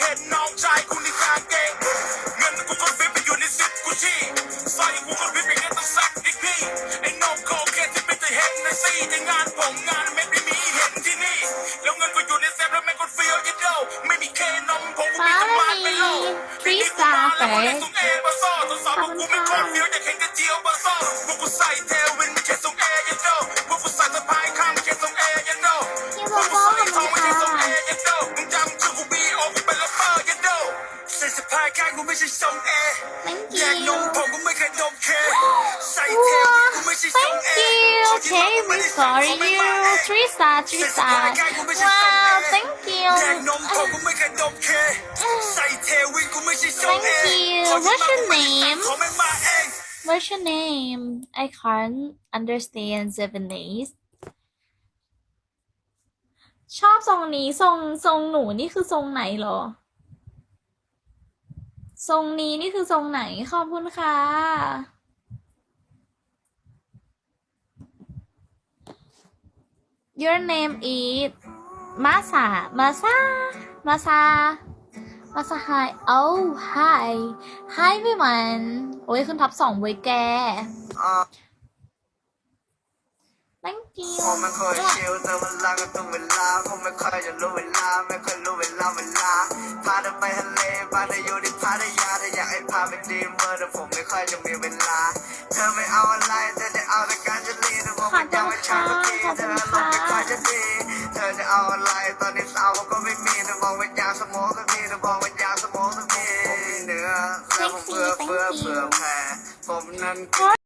เห็นน้องชายกูในกางเกงเงินกูก็ฟิปไปอยู่ในซิปกูชีสร้อยกูก็ฟิปไปเงินต้องสักอีกพี่ไอ้น้องโคเคนที่ไม่ได้เห็นนะซี่แต่งานผมงานไม่ได้มีเห็นที่นี่ แล้วเงินกูอยู่ในเซฟแล้วไม่กดเฟียวยัดเดียวไม่มีเคนมผมกูมีแต่มันไม่โลปีนี้กูมาแล้วคนเล่นส่งเอบาโซ่ทดสอบพวกกูไม่โคตรเฟียวอยากเห็นกระเจียวบาโซ่พวกกูใส่เทลวินไม่ใช่ส่งเอยัดเดียวพวกกูใส่สะพายข้างไม่ใช่ส่งเอยัดเดียวพี่โบโบขอบคุณค่ะมึงจำชื่อกู กูไม่ใช่ทรงเอ thank แยกน you มผมกูไม่เคยดมเคใส่เทวกูไม่ใช่ทรงเอ thank you okay we sorry you three star three star wow thank you แยกนมผมกูไม่เคยดมเคใส่เทวินกูไม่ใช่ทรงเอ Thank you. What's your name? ขอไม่มาเอง what's your name I can't understand Japanese ชอบทรงนี้ทรงทรงหนูนี่คือทรงไหนเหรอ ทรงนี้นี่คือทรงไหนขอบคุณค่ะ Your name is มาซามาซามาซามาซาไฮ oh hi hi ไม่มันโอ้ยคุณทับสองเว้ยแก ผมไม่เคยชิลแต่เวลาก็ต้องเวลาผมไม่เคยจะรู้เวลา ไม่เคยรู้เวลาเวลา พาเธอไปทะเลพาเธออยู่ที่พัทยาถ้าอยากให้พาไปดีเมื่อแต่ผมไม่ค่อยจะมีเวลา เธอไม่เอาอะไรเธอจะเอาแต่การจะลีแต่ผมไม่ยังไม่ชัดสักทีเธอลงไม่ค่อยจะดี เธอจะเอาอะไรตอนนี้สาวผมก็ไม่มีเธอมองว่ายาวสมองสักทีเธอมองว่ายาวสมองสักทีผมมีเนื้อแล้วผมเพื่อเพื่อเพื่อแผ่ผมนั้น